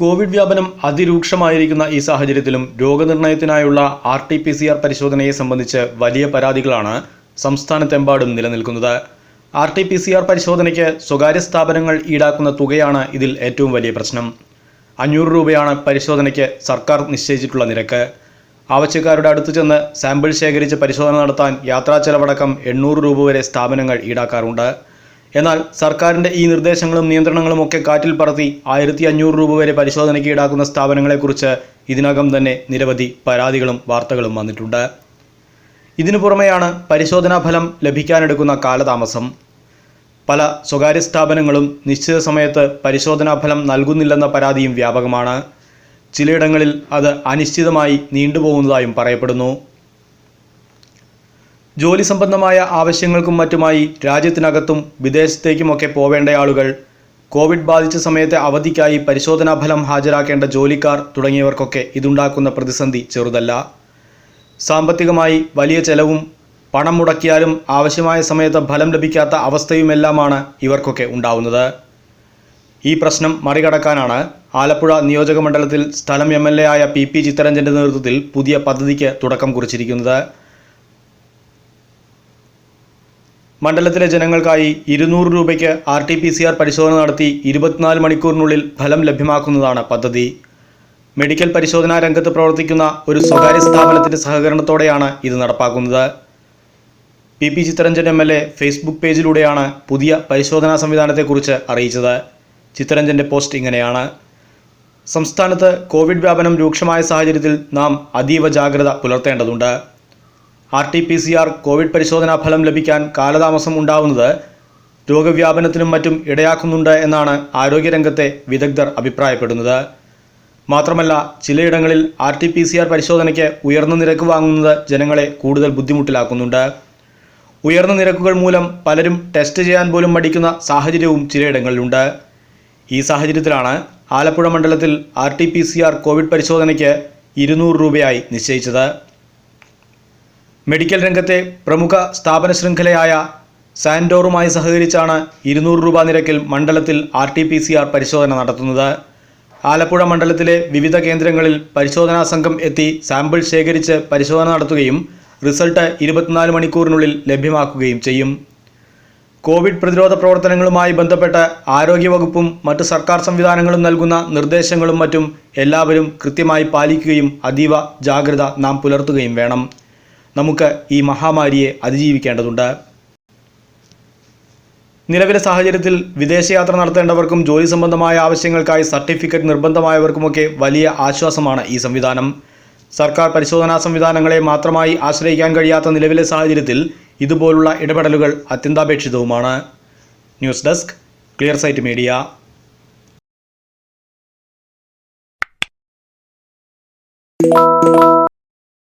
Covid വ്യാപനം അതിരൂക്ഷമായിരിക്കുന്ന ഈ സാഹചര്യത്തിലും രോഗനിർണയത്തിനായുള്ള R T P C R പരിശോധനയെ സംബന്ധിച്ച് വലിയ പരാതികളാണ് സംസ്ഥാനത്തെമ്പാടും നിലനിൽക്കുന്നത്. R T P C R പരിശോധനയ്ക്ക് സ്വകാര്യ സ്ഥാപനങ്ങൾ ഈടാക്കുന്ന തുകയാണ് ഇതിൽ ഏറ്റവും വലിയ പ്രശ്നം. അഞ്ഞൂറ് രൂപയാണ് പരിശോധനയ്ക്ക് സർക്കാർ നിശ്ചയിച്ചിട്ടുള്ള നിരക്ക്. ആവശ്യക്കാരുടെ അടുത്ത് ചെന്ന് സാമ്പിൾ ശേഖരിച്ച് പരിശോധന നടത്താൻ യാത്രാ ചെലവടക്കം എണ്ണൂറ് രൂപ വരെ സ്ഥാപനങ്ങൾ ഈടാക്കാറുണ്ട്. എന്നാൽ സർക്കാരിന്റെ ഈ നിർദ്ദേശങ്ങളും നിയന്ത്രണങ്ങളും ഒക്കെ കാറ്റിൽ പറത്തി ആയിരത്തി അഞ്ഞൂറ് രൂപ വരെ പരിശോധനയ്ക്ക് ഈടാക്കുന്ന സ്ഥാപനങ്ങളെക്കുറിച്ച് ഇതിനകം തന്നെ നിരവധി പരാതികളും വാർത്തകളും വന്നിട്ടുണ്ട്. ഇതിനു പുറമെയാണ് പരിശോധനാ ഫലം ലഭിക്കാനെടുക്കുന്ന കാലതാമസം. പല സ്വകാര്യ സ്ഥാപനങ്ങളും നിശ്ചിത സമയത്ത് പരിശോധനാ ഫലം നൽകുന്നില്ലെന്ന പരാതിയും വ്യാപകമാണ്. ചിലയിടങ്ങളിൽ അത് അനിശ്ചിതമായി നീണ്ടുപോകുന്നതായും പറയപ്പെടുന്നു. ജോലി സംബന്ധമായ ആവശ്യങ്ങൾക്കും മറ്റുമായി രാജ്യത്തിനകത്തും വിദേശത്തേക്കുമൊക്കെ പോവേണ്ട ആളുകൾ കോവിഡ് ബാധിച്ച സമയത്തെ അവധിക്കായി പരിശോധനാ ഫലം ഹാജരാക്കേണ്ട ജോലിക്കാർ തുടങ്ങിയവർക്കൊക്കെ ഇതുണ്ടാക്കുന്ന പ്രതിസന്ധി ചെറുതല്ല. സാമ്പത്തികമായി വലിയ ചെലവും പണം മുടക്കിയാലും ആവശ്യമായ സമയത്ത് ഫലം ലഭിക്കാത്ത അവസ്ഥയുമെല്ലാമാണ് ഇവർക്കൊക്കെ ഉണ്ടാവുന്നത്. ഈ പ്രശ്നം മറികടക്കാനാണ് ആലപ്പുഴ നിയോജക മണ്ഡലത്തിൽ സ്ഥലം എം എൽ എ ആയ പി പി ചിത്തരഞ്ജന്റെ നേതൃത്വത്തിൽ പുതിയ പദ്ധതിക്ക് തുടക്കം കുറിച്ചിരിക്കുന്നത്. മണ്ഡലത്തിലെ ജനങ്ങൾക്കായി ഇരുന്നൂറ് രൂപയ്ക്ക് R T P C R പരിശോധന നടത്തി ഇരുപത്തിനാല് മണിക്കൂറിനുള്ളിൽ ഫലം ലഭ്യമാക്കുന്നതാണ് പദ്ധതി. മെഡിക്കൽ പരിശോധനാ രംഗത്ത് പ്രവർത്തിക്കുന്ന ഒരു സ്വകാര്യ സ്ഥാപനത്തിന്റെ സഹകരണത്തോടെയാണ് ഇത് നടപ്പാക്കുന്നത്. P P Chitharanjan M L A Facebook പേജിലൂടെയാണ് പുതിയ പരിശോധനാ സംവിധാനത്തെക്കുറിച്ച് അറിയിച്ചത്. ചിത്തരഞ്ജന്റെ പോസ്റ്റ് ഇങ്ങനെയാണ്. സംസ്ഥാനത്ത് കോവിഡ് വ്യാപനം രൂക്ഷമായ സാഹചര്യത്തിൽ നാം അതീവ ജാഗ്രത പുലർത്തേണ്ടതുണ്ട്. R T P C R Covid പരിശോധനാ ഫലം ലഭിക്കാൻ കാലതാമസം ഉണ്ടാവുന്നത് രോഗവ്യാപനത്തിനും മറ്റും ഇടയാക്കുന്നുണ്ട് എന്നാണ് ആരോഗ്യരംഗത്തെ വിദഗ്ധർ അഭിപ്രായപ്പെടുന്നത്. മാത്രമല്ല ചിലയിടങ്ങളിൽ R T P C R പരിശോധനയ്ക്ക് ഉയർന്ന നിരക്ക് വാങ്ങുന്നത് ജനങ്ങളെ കൂടുതൽ ബുദ്ധിമുട്ടിലാക്കുന്നുണ്ട്. ഉയർന്ന നിരക്കുകൾ മൂലം പലരും ടെസ്റ്റ് ചെയ്യാൻ പോലും മടിക്കുന്ന സാഹചര്യവും ചിലയിടങ്ങളിലുണ്ട്. ഈ സാഹചര്യത്തിലാണ് ആലപ്പുഴ മണ്ഡലത്തിൽ R T P C R Covid പരിശോധനയ്ക്ക് ഇരുന്നൂറ് രൂപയായി നിശ്ചയിച്ചത്. മെഡിക്കൽ രംഗത്തെ പ്രമുഖ സ്ഥാപന ശൃംഖലയായ സാൻഡോറുമായി സഹകരിച്ചാണ് ഇരുന്നൂറ് രൂപ നിരക്കിൽ മണ്ഡലത്തിൽ R T P C R പരിശോധന നടത്തുന്നത്. ആലപ്പുഴ മണ്ഡലത്തിലെ വിവിധ കേന്ദ്രങ്ങളിൽ പരിശോധനാ സംഘം എത്തി സാമ്പിൾ ശേഖരിച്ച് പരിശോധന നടത്തുകയും റിസൾട്ട് ഇരുപത്തിനാല് മണിക്കൂറിനുള്ളിൽ ലഭ്യമാക്കുകയും ചെയ്യും. കോവിഡ് പ്രതിരോധ പ്രവർത്തനങ്ങളുമായി ബന്ധപ്പെട്ട് ആരോഗ്യവകുപ്പും മറ്റ് സർക്കാർ സംവിധാനങ്ങളും നൽകുന്ന നിർദ്ദേശങ്ങളും മറ്റും എല്ലാവരും കൃത്യമായി പാലിക്കുകയും അതീവ ജാഗ്രത നാം പുലർത്തുകയും വേണം. നമുക്ക് ഈ മഹാമാരിയെ അതിജീവിക്കേണ്ടതുണ്ട്. നിലവിലെ സാഹചര്യത്തിൽ വിദേശയാത്ര നടത്തേണ്ടവർക്കും ജോലി സംബന്ധമായ ആവശ്യങ്ങൾക്കായി സർട്ടിഫിക്കറ്റ് നിർബന്ധമായവർക്കുമൊക്കെ വലിയ ആശ്വാസമാണ് ഈ സംവിധാനം. സർക്കാർ പരിശോധനാ സംവിധാനങ്ങളെ മാത്രമായി ആശ്രയിക്കാൻ കഴിയാത്ത നിലവിലെ സാഹചര്യത്തിൽ ഇതുപോലുള്ള ഇടപെടലുകൾ അത്യന്താപേക്ഷിതവുമാണ്. News desk clear site media.